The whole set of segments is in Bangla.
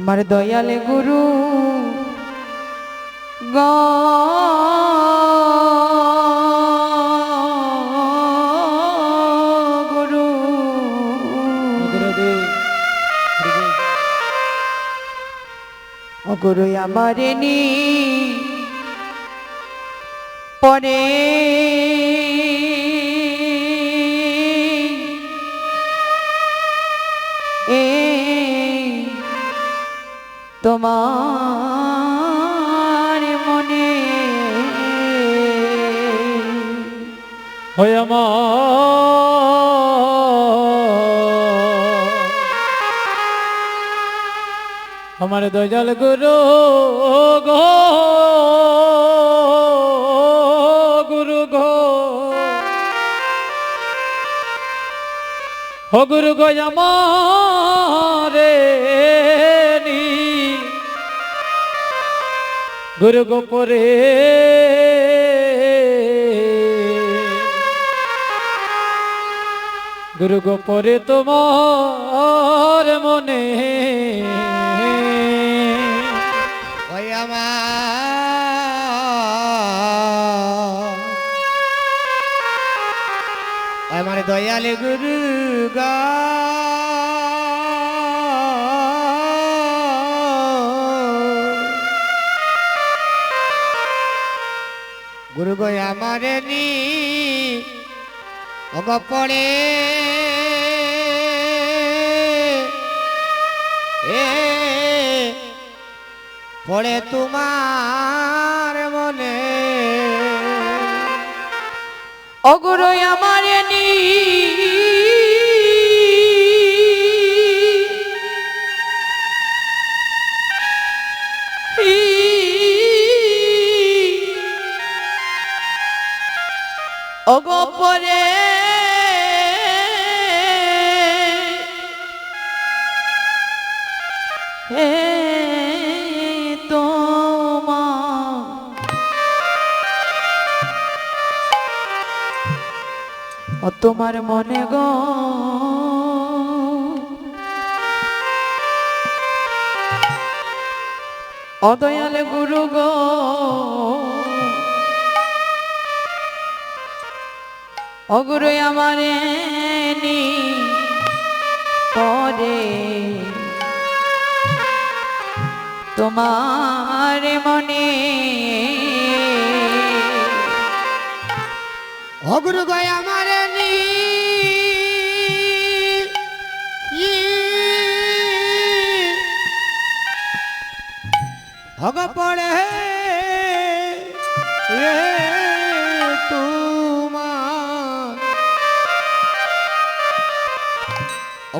আমার দয়ালে গুরু গ। গুরু। গুরু আমারে নি পরে তোমার মনে। হয় আমার। দয়াল গুরু গো। গুরু গো। ও গুরু গো আমারে। গুরু গো পরে। গুরু গো পরে তোমার মনে। ওই আমার দয়ালে গুরু গা। আমারে নি। পড়ে এ পড়ে তোমার মনে। অগুরু আমার নি। অগপরে হে তোমা ও তোমার মনে গো। অদয়াল গুরু গো। অগুরু আমারে নি পরে তোমার মনে অগুরু গয় আমার ই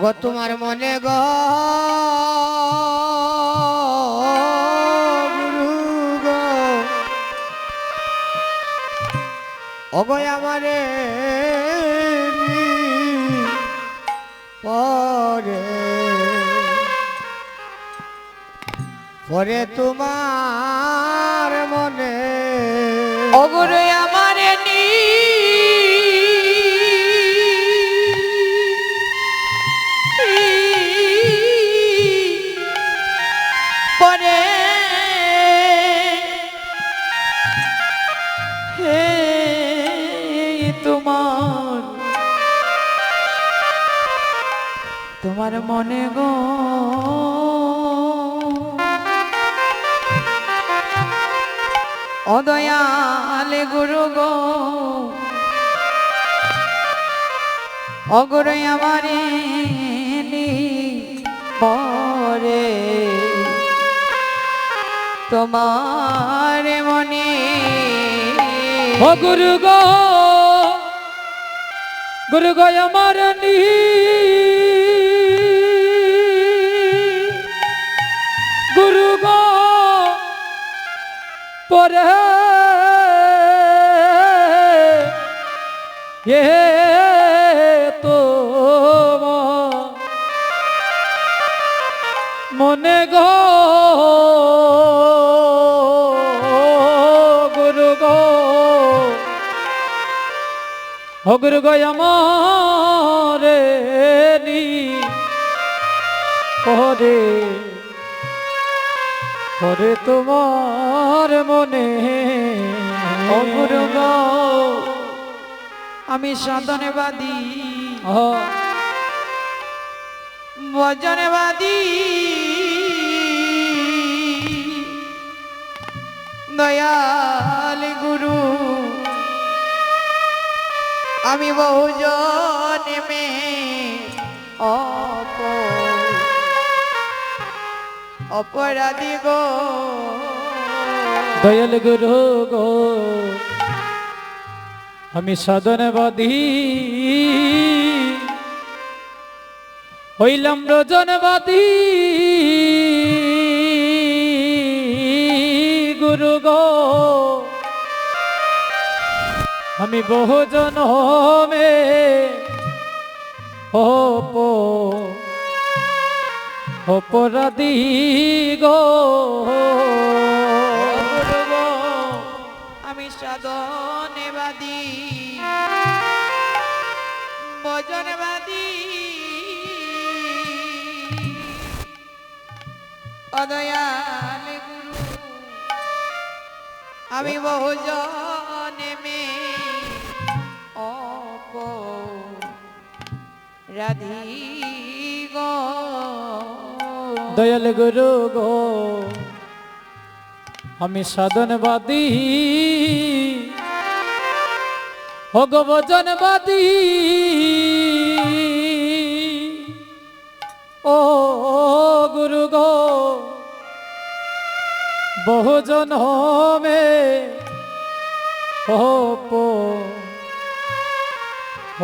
অগ তোমার মনে গ গুরু গো। অগয় আমারে পরে পরে তোমার মনে অগুরু তোমার মনে গো। অদয়াল গুরু গো। অগুরু আমারে পরে তোমার মনে ও গুরু গো। গুরু গো আমার নি পরে এ তো মনে গো গুরু গো। হগুর গয়ামারে নি। পরে ওরে তোমার মনে গো আমি সাধনবাদী। ভজনবাদী। দয়াল গুরু আমি বহুজন মে অপ অপরাধী গো। দয়াল গুরু গো, আমি সাধনবাদী হইলাম রজনবাদী গুরু গো, আমি বহুজন মে অপ অপরাধী গো। আমি সাধনবাদী ভজনবাদী। অদয়াল গুরু আমি বহুজন মে অপ রাধি গো। দয়াল গুরু গো, আমি সাধনবাদী। ভগবজনবাদী ও গুরু গো, বহুজন মে অপ,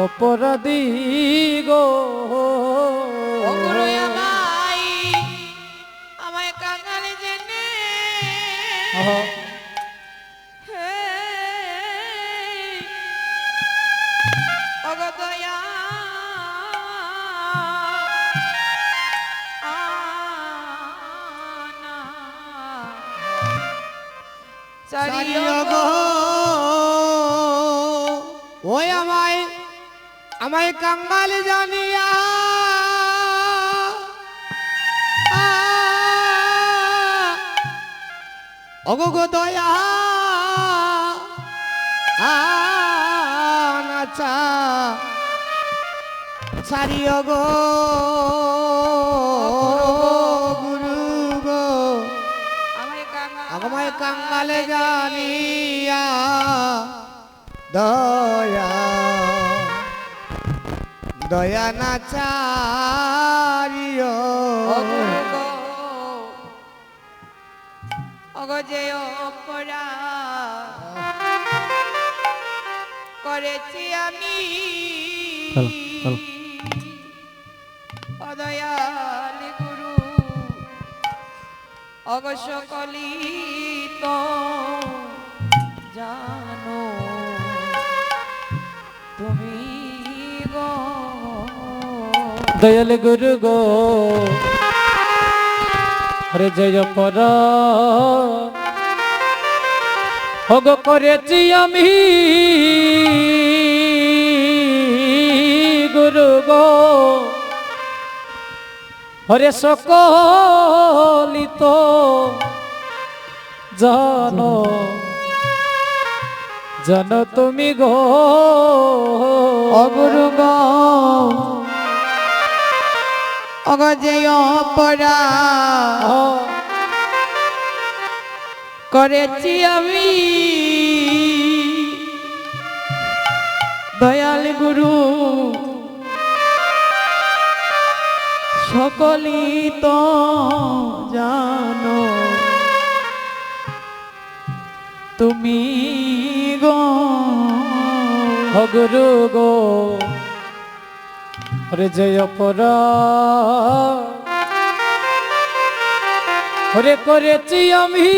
অপরাধী গো। গুরু আমায় আমায় কাঙ্গাল জানিয়া অগো গো দয়া নাচা চারিয় গো গুরু গো আমায় কাঙ্গালে জানিয়া দয়া। দয়া না অগজে অপরা করেছি আমি। অদয়াল গুরু অগ সকলি তো জানো তুমি গো দয়াল গুরু গো হরে জয় পর হগ করেছি আমি। গুরু গো। হরে সকলিত জানো। জানো তুমি গো। অগুরু গ। করেছি আমি দয়াল গুরু। সকলি তো জানো। তুমি গো হগুরু গো। হরে জয় পরা হরে করেছি আমি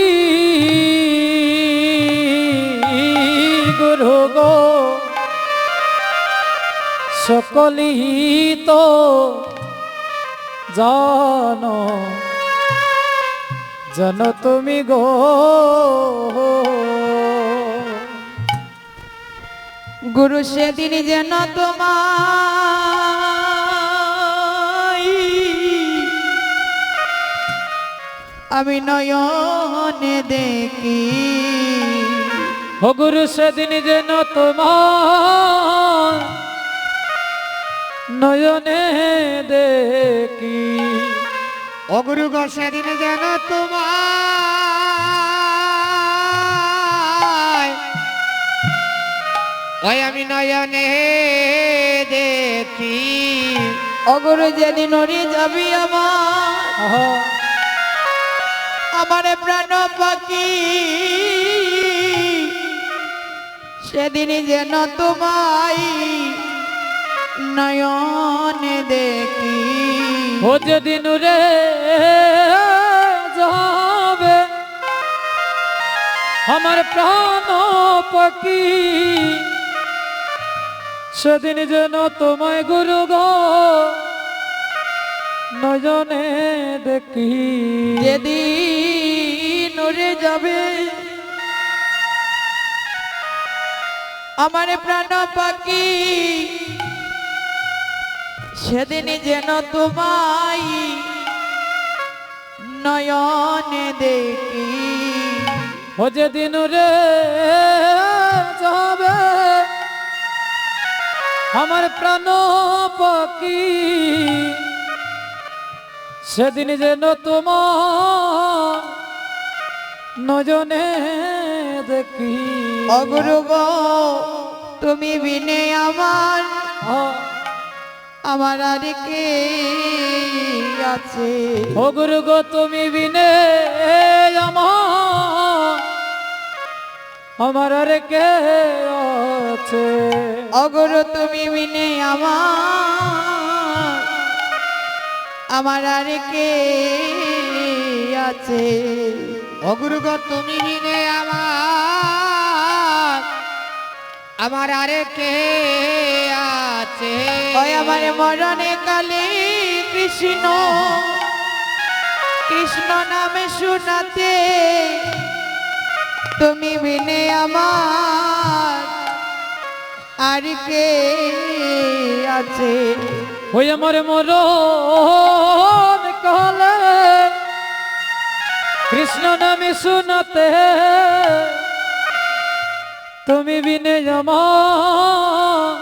গুরু গো সকলি তো জানো জানো তুমি গো। গুরু সেদিন যেন তোমায় আমি নয়নে দেখি। ও গুরু সেদিন যেন তোমার নয়নে দেখি। অগুরু গো সেদিন যেন তোমার ওই আমি নয়নে দেখি। অগর যেদিন ওরে যাবি আমার আমার প্রাণ পাখি সেদিন যেন তোমায় নয়নে দেখি। ও যেদিন রে যাবে আমার প্রাণ পাখি, সেদিন যেন তোমায় গুরু গো নয়নে দেখি। যেদিন ওরে যাবে আমার প্রাণ পাখি সেদিন যেন তোমায় নয়নে দেখি। ও যেদিন রে যাবে আমার প্রাণ পাখি সেদিন যেন তোমার নজনে দেখি। অগুরু গো তুমি বিনে আমার আমার আর কে আছে? ও গুরু গো তুমি বিনে আমার আমার আর কে আছে? অগুরু তুমি বিনে আমার আমার আর কে আছে? অগুরু গো, তুমি বিনে আমার। আমার আরে কে আছে? ওই আমার মরণে কালে কৃষ্ণ। কৃষ্ণ নামে শোনাতে তুমি বিনে আমার। আর কে আছে? ওই আমার মরণ কালে কৃষ্ণ নামে শুনতে তুমি বিনে আমার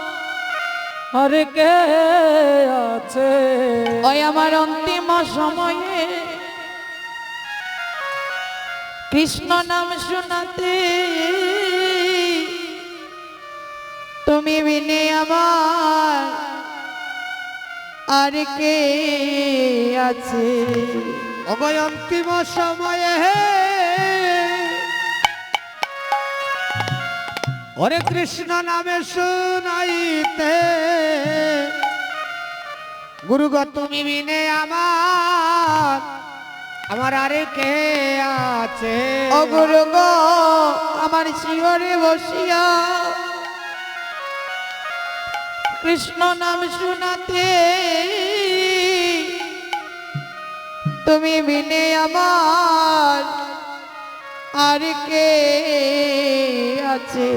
আর কে আছে? ওই আমার অন্তিম সময়ে কৃষ্ণ নাম শোনাতে তুমি বিনে আমার আর কে আছে? অগয় অন্তিম সময়ে। হরে কৃষ্ণ নামে শুনাইতে। গুরু তুমি বিনে আমার আমার আরে কে আছে? অগুরু গো, আমার শিহরে বসিয়া কৃষ্ণ নাম শোনাতে। তুমি বিনে আমার আর কে আছে?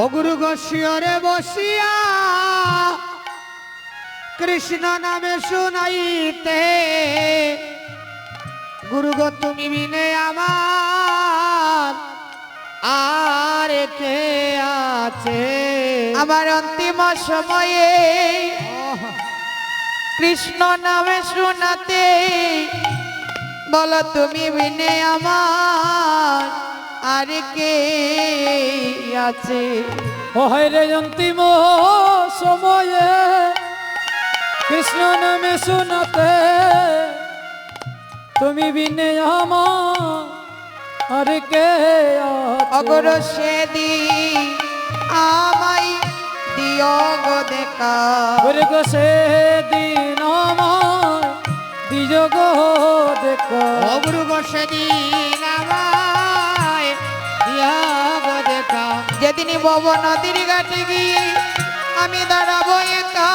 ও গুরু গো শিয়রে বসিয়া কৃষ্ণ নামে শুনাইতে। গুরু গো, তুমি বিনে আমার আর কে আছে? আমার অন্তিম সময়ে কৃষ্ণ নামে শোনাতে বলো তুমি বিনে আমার আর কে আছে? ও রে অন্তিম সময়ে কৃষ্ণ নামে শুনতে তুমি বিনে আমার আর কে? অগর সেদি আমাই দিও গো দেখা। গুরু গো সে দিন আমার দিযোগ দেখো। ও গো সেদিন আমায় দিয়া গো দেখা। যেদিন বব নদীর ঘাটে গিয়ে আমি দাঁড়াবো একা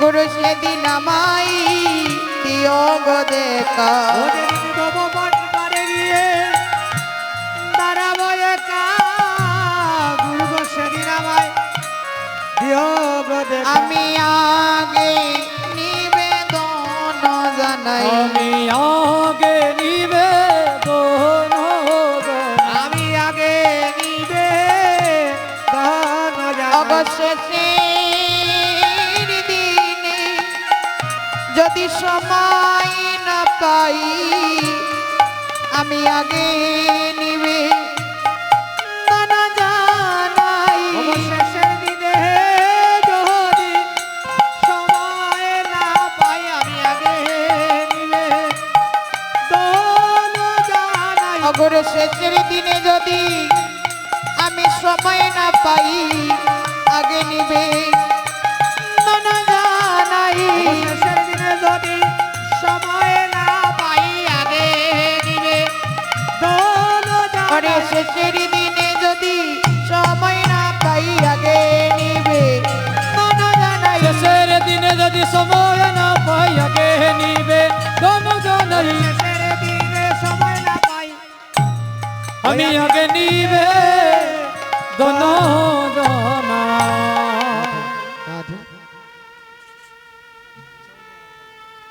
গুরু সেদিন আমাই দিও গো দেখা। আমি আগে নিবেদন জানাই। আমি আগে নিবেদন আমি আগে নিবেদন অবশেষে দিনে যদি সময় না পাই আমি আগে শেষের দিনে যদি আমি সময় না পাই আগে নিবে জানাই। অবশেষের দিনে যদি সময় না পাই আগে নিবে শেষের দিনে যদি সময় না পাই আগে নিবে শেষের দিনে যদি সময় না পাই আগে নিবে দোনো জনাই। আমি আগে নিবে দোনো